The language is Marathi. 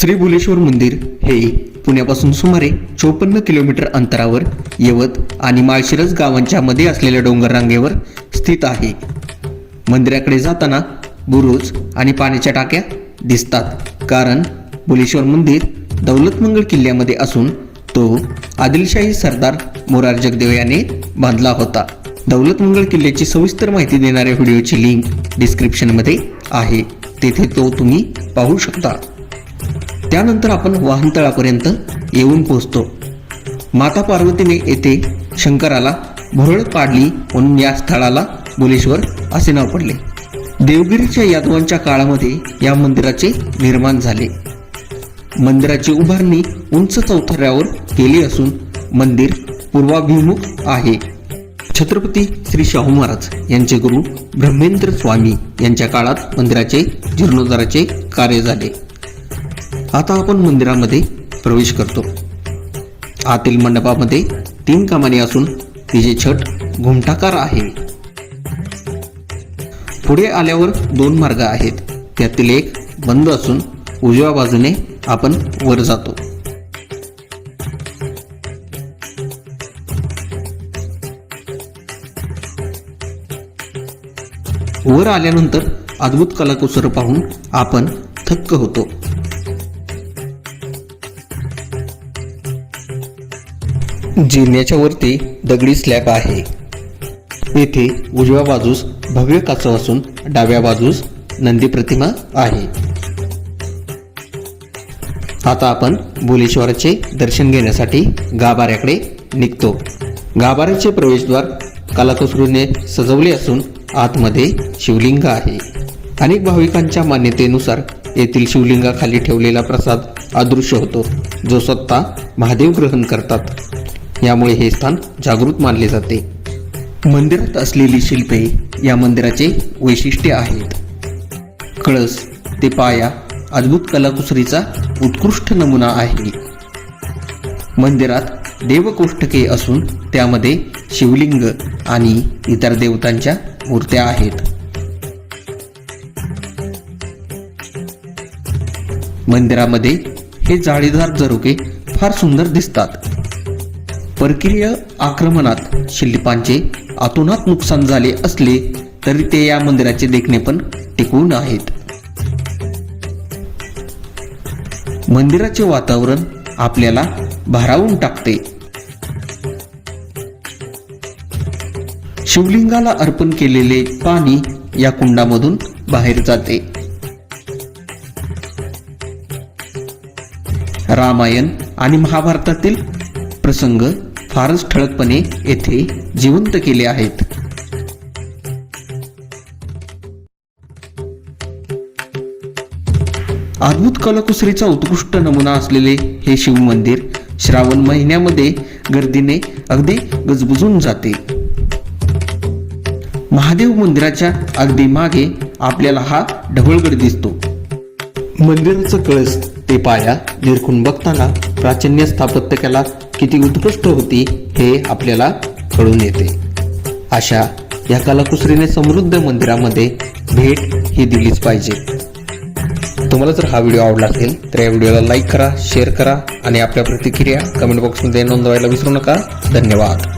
श्री भुलेश्वर मंदिर हे पुण्यापासून सुमारे चोपन्न किलोमीटर अंतरावर यवत आणि माळशिरस गावांच्या मध्ये असलेल्या डोंगर रांगेवर स्थित आहे. मंदिराकडे जाताना बुरुज आणि पाण्याच्या टाक्या दिसतात. कारण भुलेश्वर मंदिर दौलतमंगळ किल्ल्यामध्ये असून तो आदिलशाही सरदार मोरार जगदेव याने बांधला होता. दौलतमंगळ किल्ल्याची सविस्तर माहिती देणाऱ्या व्हिडिओची लिंक डिस्क्रिप्शनमध्ये आहे. तेथे तो तुम्ही पाहू शकता. त्यानंतर आपण वाहनतळापर्यंत येऊन पोहोचतो. माता पार्वतीने येथे शंकराला भुरळ पाडली म्हणून या स्थळाला बुलेश्वर असे नाव पडले. देवगिरीच्या यादवांच्या काळामध्ये या मंदिराचे निर्माण झाले. मंदिराची उभारणी उंच चौथऱ्यावर केली असून मंदिर पूर्वाभिमुख आहे. छत्रपती श्री शाहू महाराज यांचे गुरु ब्रह्मेंद्र स्वामी यांच्या काळात मंदिराचे जीर्णोद्धाराचे कार्य झाले. आता आपण मंदिरामध्ये प्रवेश करतो. आतील मंडपामध्ये तीन कमानी असून तिचे छट घुमटाकार आहे. पुढे आल्यावर दोन मार्ग आहेत. त्यातील एक बंद असून उजव्या बाजूने आपण वर जातो. वर आल्यानंतर अद्भुत कलाकुसर पाहून आपण थक्क होतो. जिन्याच्या वरती दगडी स्लॅब आहे. येथे उजव्या बाजूस भव्य कासव असून डाव्या बाजूस नंदी प्रतिमा आहे. आता आपण भुलेश्वराचे दर्शन घेण्यासाठी गाभाऱ्याकडे निघतो. गाभाऱ्याचे प्रवेशद्वार कलाकुसरीने सजवले असून आतमध्ये शिवलिंग आहे. अनेक भाविकांच्या मान्यतेनुसार येथील शिवलिंगाखाली ठेवलेला प्रसाद अदृश्य होतो जो स्वतः महादेव ग्रहण करतात. यामुळे हे स्थान जागृत मानले जाते. मंदिरात असलेली शिल्पे या मंदिराचे वैशिष्ट्य आहेत. कळस ते पाया अद्भुत कलाकुसरीचा उत्कृष्ट नमुना आहे. मंदिरात देवकोष्टके असून त्यामध्ये शिवलिंग आणि इतर देवतांच्या मूर्त्या आहेत. मंदिरामध्ये हे जाळीदार जरुके फार सुंदर दिसतात. परकीय आक्रमणात शिल्पांचे आतोनात नुकसान झाले असले तरी ते या मंदिराचे देखणे पण टिकून आहेत. मंदिराचे वातावरण आपल्याला भारावून टाकते. शिवलिंगाला अर्पण केलेले पाणी या कुंडामधून बाहेर जाते. रामायण आणि महाभारतातील प्रसंग फारच ठळकपणे येथे जिवंत केले आहेत. अद्भुत कलाकुसरीचा उत्कृष्ट नमुना असलेले हे शिव मंदिर श्रावण महिन्यामध्ये गर्दीने अगदी गजबजून जाते. महादेव मंदिराच्या अगदी मागे आपल्याला हा ढवळगड दिसतो. मंदिराचा कळस ते पाया निरखून बघताना प्राचीन स्थापत्यकला किती उत्कृष्ट होती हे आपल्याला कळून येते. अशा या कलाकुसरीने समृद्ध मंदिरामध्ये भेट ही दिलीच पाहिजे. तुम्हाला जर हा व्हिडिओ आवडला असेल तर या व्हिडिओला लाईक करा शेअर करा आणि आपल्या प्रतिक्रिया कमेंट बॉक्समध्ये नोंदवायला विसरू नका. धन्यवाद.